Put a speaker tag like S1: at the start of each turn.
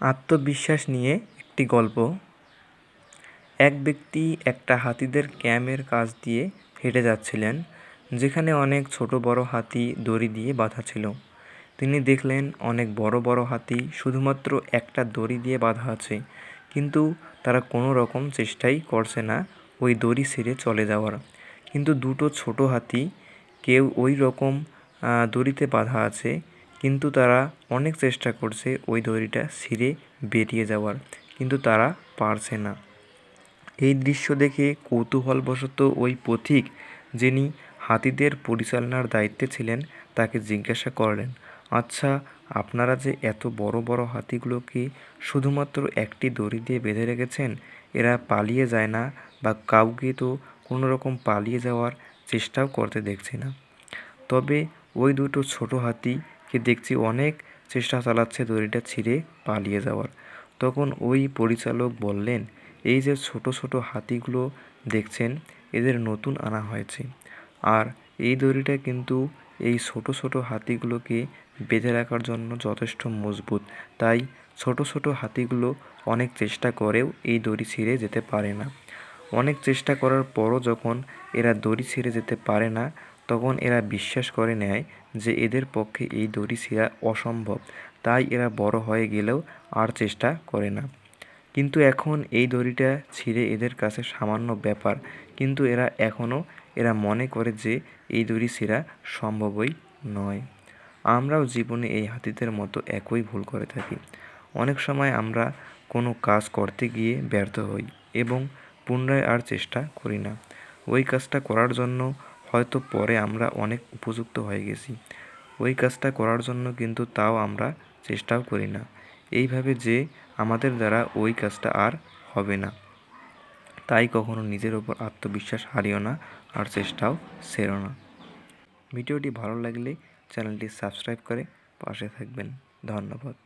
S1: আত্মবিশ্বাস নিয়ে একটি গল্প। এক ব্যক্তি একটা হাতিদের ক্যাম্পের কাছ দিয়ে হেঁটে যাচ্ছিলেন, যেখানে অনেক ছোট বড় হাতি দড়ি দিয়ে বাঁধা ছিল। তিনি দেখলেন অনেক বড় বড় হাতি শুধুমাত্র একটা দড়ি দিয়ে বাঁধা আছে, কিন্তু তারা কোনো রকম চেষ্টাই করছে না ওই দড়ি ছেড়ে চলে যাওয়ার। কিন্তু দুটো ছোট হাতি কেউ ওই রকম দড়িতে বাঁধা আছে কিন্তু তারা অনেক চেষ্টা করছে ওই দড়িটা ছিঁড়ে বেরিয়ে যাওয়ার, কিন্তু তারা পারছে না। এই দৃশ্য দেখে কৌতূহলবশত ওই পথিক, যিনি হাতিদের পরিচালনার দায়িত্বে ছিলেন, তাকে জিজ্ঞাসা করলেন আচ্ছা আপনারা যে এত বড় বড় হাতিগুলোকে শুধুমাত্র একটি দড়ি দিয়ে বেঁধে রেখেছেন, এরা পালিয়ে যায় না বা কাউকে তো কোনো রকম পালিয়ে যাওয়ার চেষ্টাও করতে দেখছি না। তবে ওই দুটো ছোট হাতিকে দেখছি অনেক চেষ্টা চালাচ্ছে দড়িটা ছিঁড়ে পালিয়ে যাওয়ার। তখন ওই পরিচালক বললেন, এই যে ছোট ছোট হাতিগুলো দেখছেন, এদের নতুন আনা হয়েছে। আর এই দড়িটা কিন্তু এই ছোট ছোট হাতিগুলোকে বেঁধে রাখার জন্য যথেষ্ট মজবুত। তাই ছোট ছোট হাতিগুলো অনেক চেষ্টা করেও এই দড়ি ছিঁড়ে যেতে পারে না। অনেক চেষ্টা করার পরও যখন এরা দড়ি ছিঁড়ে যেতে পারে না তখন এরা বিশ্বাস করে নেয় যে এদের পক্ষে এই দড়ি ছিঁড়া অসম্ভব, তাই এরা বড় হয়ে গেলেও আর চেষ্টা করে না। কিন্তু এখন এই দড়িটা ছিঁড়ে এদের কাছে সামান্য ব্যাপার, কিন্তু এরা এখনও এরা মনে করে যে এই দড়ি ছিঁড়া সম্ভবই নয়। আমরাও জীবনে এই হাতিদের মতো একই ভুল করে থাকি। অনেক সময় আমরা কোনো কাজ করতে গিয়ে ব্যর্থ হই এবং পুনরায় আর চেষ্টা করি না। ওই কাজটা করার জন্য হয়তো পরে আমরা অনেক উপযুক্ত হয়ে গেছি। ওই কাজটা করার জন্য কিন্তু তাও আমরা চেষ্টাও করি না। এইভাবে যে আমাদের দ্বারা ওই কাজটা আর হবে না। তাই কখনো নিজের ওপর আত্মবিশ্বাস হারিও না আর চেষ্টাও সেরো না। ভিডিওটি ভালো লাগলে চ্যানেলটি সাবস্ক্রাইব করে পাশে থাকবেন। ধন্যবাদ।